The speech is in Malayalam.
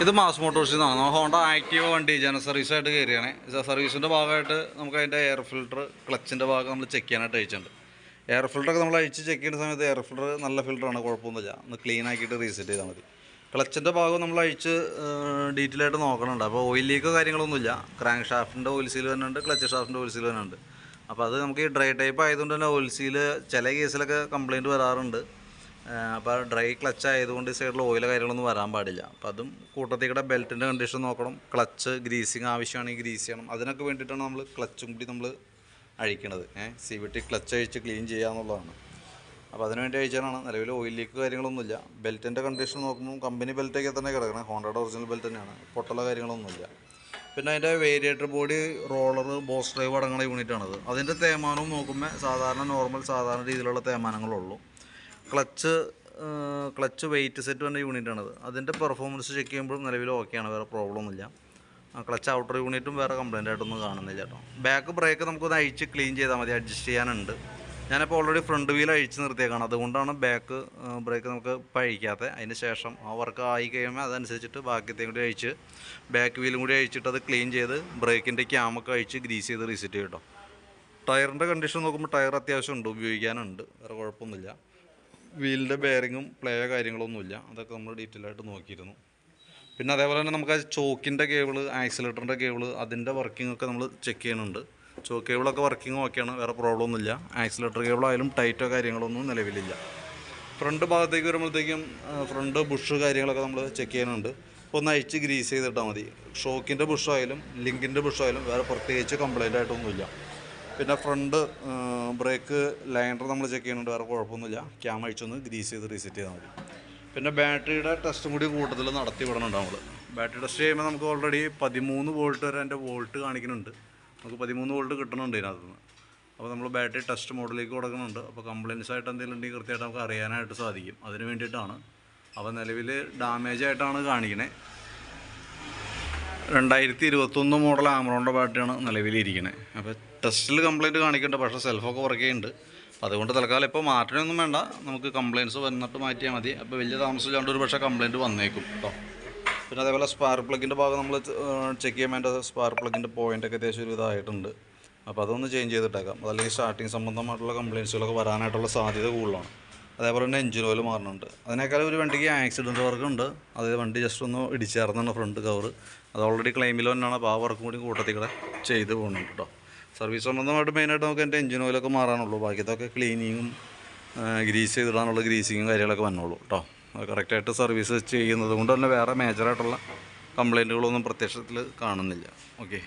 ഇത് മാസ് മോട്ടോഴ്സിൽ നിന്നാണ് നമ്മൾ ഹോണ്ട ആക്റ്റീവ് വണ്ടി ജന സർവീസായിട്ട് കയറിയാണ് സർവീസിന്റെ ഭാഗമായിട്ട് നമുക്ക് അതിന്റെ എയർ ഫിൽട്ടർ ക്ലച്ചിന്റെ ഭാഗം നമ്മൾ ചെക്ക് ചെയ്യാനായിട്ട് അയച്ചിട്ടുണ്ട്. എയർ ഫിൽട്ടറൊക്കെ നമ്മൾ അയച്ച് ചെക്ക് ചെയ്യുന്ന സമയത്ത് എയർ ഫിൽട്ടർ നല്ല ഫിൽറ്ററാണ് കുഴപ്പമൊന്നുമില്ല. ഒന്ന് ക്ലീൻ ആക്കിയിട്ട് റീസെറ്റ് ചെയ്താൽ മതി. ക്ലച്ചിന്റെ ഭാഗം നമ്മൾ അഴിച്ച് ഡീറ്റെയിൽ ആയിട്ട് നോക്കണുണ്ട്. അപ്പോൾ ഓയിൽ ലീക്കോ കാര്യങ്ങളൊന്നുമില്ല. ക്രാങ്ക് ഷാഫ്റ്റിന്റെ ഓയിൽ സീൽ തന്നെ ഉണ്ട് ക്ലച്ച് ഷാഫ്റ്റിന്റെ ഓയിൽ സീൽ തന്നെ ഉണ്ട് അപ്പോൾ അത് നമുക്ക് ഈ ഡ്രൈ ടൈപ്പ് ആയതുകൊണ്ട് തന്നെ ഓയിൽ സീൽ ചില കേസിലൊക്കെ കംപ്ലയിന്റ് വരാറുണ്ട്. അപ്പോൾ ഡ്രൈ ക്ലച്ച് ആയതുകൊണ്ട് ഈ സൈഡിൽ ഓയിൽ കാര്യങ്ങളൊന്നും വരാൻ പാടില്ല. അപ്പോൾ അതും കൂട്ടത്തിൽ കൂടെ ബെൽറ്റിന്റെ കണ്ടീഷൻ നോക്കണം. ക്ലച്ച് ഗ്രീസിങ് ആവശ്യമാണെങ്കിൽ ഗ്രീസ് ചെയ്യണം. അതിനൊക്കെ വേണ്ടിയിട്ടാണ് നമ്മൾ ക്ലച്ചും കൂടി നമ്മൾ അഴിക്കണത്. ഏഹ് സി വി ടി ക്ലച്ച് അഴിച്ച് ക്ലീൻ ചെയ്യുക എന്നുള്ളതാണ്. അപ്പോൾ അതിന് വേണ്ടി അയച്ചാണ് നിലവിൽ ഓയിൽ ലീക്ക് കാര്യങ്ങളൊന്നുമില്ല. ബെൽറ്റിന്റെ കണ്ടീഷൻ നോക്കുമ്പോൾ കമ്പനി ബെൽറ്റൊക്കെ തന്നെ കിടക്കണം. ഹോണ്ടയുടെ ഒറിജിനൽ ബെൽറ്റ് തന്നെയാണ്. പൊട്ടല കാര്യങ്ങളൊന്നുമില്ല. പിന്നെ അതിന്റെ variator body roller boss drive അടങ്ങുന്ന യൂണിറ്റാണത് അതിന്റെ തേമാനവും നോക്കുമ്പോൾ സാധാരണ നോർമൽ സാധാരണ രീതിയിലുള്ള തേയ്മാനങ്ങളുള്ളൂ ക്ലച്ച് ക്ലച്ച് വെയിറ്റ് സെറ്റ് പറഞ്ഞ യൂണിറ്റാണത്. അതിന്റെ പെർഫോമൻസ് ചെക്ക് ചെയ്യുമ്പോഴും നിലവിൽ ഓക്കെയാണ് വേറെ പ്രോബ്ലം ഒന്നുമില്ല. ക്ലച്ച് ഔട്ടർ യൂണിറ്റും വേറെ കംപ്ലൈന്റ് ആയിട്ടൊന്നും കാണുന്നില്ല കേട്ടോ. ബാക്ക് ബ്രേക്ക് നമുക്കൊന്ന് അഴിച്ച് ക്ലീൻ ചെയ്താൽ മതി അഡ്ജസ്റ്റ് ചെയ്യാനുണ്ട്. ഞാനിപ്പോൾ ഓൾറെഡി ഫ്രണ്ട് വീൽ അഴിച്ച് നിർത്തിയേക്കാണ്. അതുകൊണ്ടാണ് ബാക്ക് ബ്രേക്ക് നമുക്ക് ഇപ്പം അഴിക്കാത്തത് അതിന് ശേഷം ആ വർക്ക് ആയി കഴിയുമ്പോൾ അതനുസരിച്ചിട്ട് ബാക്കിയത്തെയും കൂടി അഴിച്ച് ബാക്ക് വീലും കൂടി അഴിച്ചിട്ട് അത് ക്ലീൻ ചെയ്ത് ബ്രേക്കിന്റെ ക്യാമൊക്കെ അഴിച്ച് ഗ്രീസ് ചെയ്ത് റീസെറ്റ് ചെയ്യും കേട്ടോ. ടയറിന്റെ കണ്ടീഷൻ നോക്കുമ്പോൾ ടയർ അത്യാവശ്യം ഉണ്ട് ഉപയോഗിക്കാനുണ്ട്. വേറെ കുഴപ്പമൊന്നുമില്ല. വീലിന്റെ ബെയറിങ്ങും പ്ലേയോ കാര്യങ്ങളൊന്നുമില്ല. അതൊക്കെ നമ്മൾ ഡീറ്റെയിൽ ആയിട്ട് നോക്കിയിരുന്നു. പിന്നെ അതേപോലെ തന്നെ നമുക്ക് ചോക്കിന്റെ കേബിൾ ആക്സിലേറ്ററിന്റെ കേബിൾ അതിന്റെ വർക്കിംഗ് ഒക്കെ നമ്മൾ ചെക്ക് ചെയ്യുന്നുണ്ട്. ചോക്ക് കേബിളൊക്കെ വർക്കിംഗ് ഓക്കെയാണ് വേറെ പ്രോബ്ലം ഒന്നുമില്ല. ആക്സിലേറ്റർ കേബിളായാലും ടൈറ്റോ കാര്യങ്ങളൊന്നും നിലവിലില്ല. ഫ്രണ്ട് ഭാഗത്തേക്ക് വരുമ്പോഴത്തേക്കും ഫ്രണ്ട് ബുഷ് കാര്യങ്ങളൊക്കെ നമ്മൾ ചെക്ക് ചെയ്യുന്നുണ്ട്. ഒന്ന് അഴിച്ച് ഗ്രീസ് ചെയ്തിട്ടാൽ മതി. ഷോക്കിന്റെ ബുഷായാലും ലിങ്കിന്റെ ബുഷായാലും വേറെ പ്രത്യേകിച്ച് കംപ്ലൈന്റ് ആയിട്ടൊന്നുമില്ല. പിന്നെ ഫ്രണ്ട് ബ്രേക്ക് ലൈനർ നമ്മൾ ചെക്ക് ചെയ്യുന്നുണ്ട്. വേറെ കുഴപ്പമൊന്നുമില്ല. ക്യാം അഴിച്ചൊന്ന് ഗ്രീസ് ചെയ്ത് റീസെറ്റ് ചെയ്താൽ മതി. പിന്നെ ബാറ്ററിയുടെ ടെസ്റ്റും കൂടി കൂട്ടത്തിൽ നടത്തി വിടണുണ്ട് നമ്മൾ ബാറ്ററി ടെസ്റ്റ് ചെയ്യുമ്പോൾ നമുക്ക് ഓൾറെഡി പതിമൂന്ന് വോൾട്ട് വരെ എന്റെ വോൾട്ട് കാണിക്കുന്നുണ്ട്. നമുക്ക് പതിമൂന്ന് വോൾട്ട് കിട്ടുന്നുണ്ട് ഇതിനകത്ത് നിന്ന് അപ്പോൾ നമ്മൾ ബാറ്ററി ടെസ്റ്റ് മോഡലിലേക്ക് കൊടുക്കുന്നുണ്ട്. അപ്പോൾ കംപ്ലയിൻസ് ആയിട്ട് എന്തെങ്കിലും ഉണ്ടെങ്കിൽ കൃത്യമായിട്ട് നമുക്ക് അറിയാനായിട്ട് സാധിക്കും. അതിന് വേണ്ടിയിട്ടാണ്. അപ്പോൾ നിലവിൽ ഡാമേജ് ആയിട്ടാണ് കാണിക്കണേ. രണ്ടായിരത്തി ഇരുപത്തൊന്ന് മോഡൽ ആമറോണിന്റെ ബാറ്ററിയാണ് നിലവിലിരിക്കുന്നത് അപ്പോൾ ടെസ്റ്റിൽ കംപ്ലയിന്റ് കാണിക്കുന്നുണ്ട്. പക്ഷേ സെൽഫൊക്കെ വർക്ക് ചെയ്യുന്നുണ്ട്. അപ്പോൾ അതുകൊണ്ട് തൽക്കാലം ഇപ്പോൾ മാറ്റണമൊന്നും വേണ്ട. നമുക്ക് കംപ്ലയിന്റ്സ് വന്നിട്ട് മാറ്റിയാൽ മതി. അപ്പോൾ വലിയ താമസമില്ലാണ്ട് ഒരു പക്ഷേ കംപ്ലയിന്റ് വന്നേക്കും കേട്ടോ പിന്നെ അതേപോലെ സ്പാർക്ക് പ്ലഗിന്റെ ഭാഗം നമ്മൾ ചെക്ക് ചെയ്യാൻ വേണ്ട സ്പാർക്ക് പ്ലഗിന്റെ പോയിന്റൊക്കെ അത്യാവശ്യം ഒരു ഇതായിട്ടുണ്ട്. അപ്പോൾ അതൊന്ന് ചേഞ്ച് ചെയ്തിട്ടേക്കാം. അതല്ലെങ്കിൽ സ്റ്റാർട്ടിങ് സംബന്ധമായിട്ടുള്ള കംപ്ലയിൻസുകളൊക്കെ വരാനായിട്ടുള്ള സാധ്യത കൂടുതലാണ്. അതേപോലെ തന്നെ എഞ്ചിൻ ഓയിൽ മാറുന്നുണ്ട് അതിനേക്കാളും ഒരു വണ്ടിക്ക് ആക്സിഡന്റ് വർക്ക് ഉണ്ട്. അത് വണ്ടി ജസ്റ്റ് ഒന്ന് ഇടിച്ചേർന്നാണ് ഫ്രണ്ട് കവർ അത് ഓൾറെഡി ക്ലെയിമിൽ തന്നെയാണ് അപ്പോൾ ആ വർക്കും കൂടി കൂട്ടത്തിൽ കൂടെ ചെയ്ത് പോകുന്നുണ്ട് കേട്ടോ സർവീസ് സംബന്ധമായിട്ട് മെയിനായിട്ട് നമുക്ക് എന്റെ എഞ്ചിൻ ഓയിലൊക്കെ മാറാനുള്ളൂ. ബാക്കിയതൊക്കെ ക്ലീനിങ്ങും ഗ്രീസ് ചെയ്തിടാനുള്ള ഗ്രീസിങ്ങും കാര്യങ്ങളൊക്കെ വന്നോളൂ കേട്ടോ കറക്റ്റായിട്ട് സർവീസ് ചെയ്യുന്നത് കൊണ്ട് തന്നെ വേറെ മേജറായിട്ടുള്ള കംപ്ലയിന്റുകളൊന്നും പ്രത്യക്ഷത്തിൽ കാണുന്നില്ല. ഓക്കെ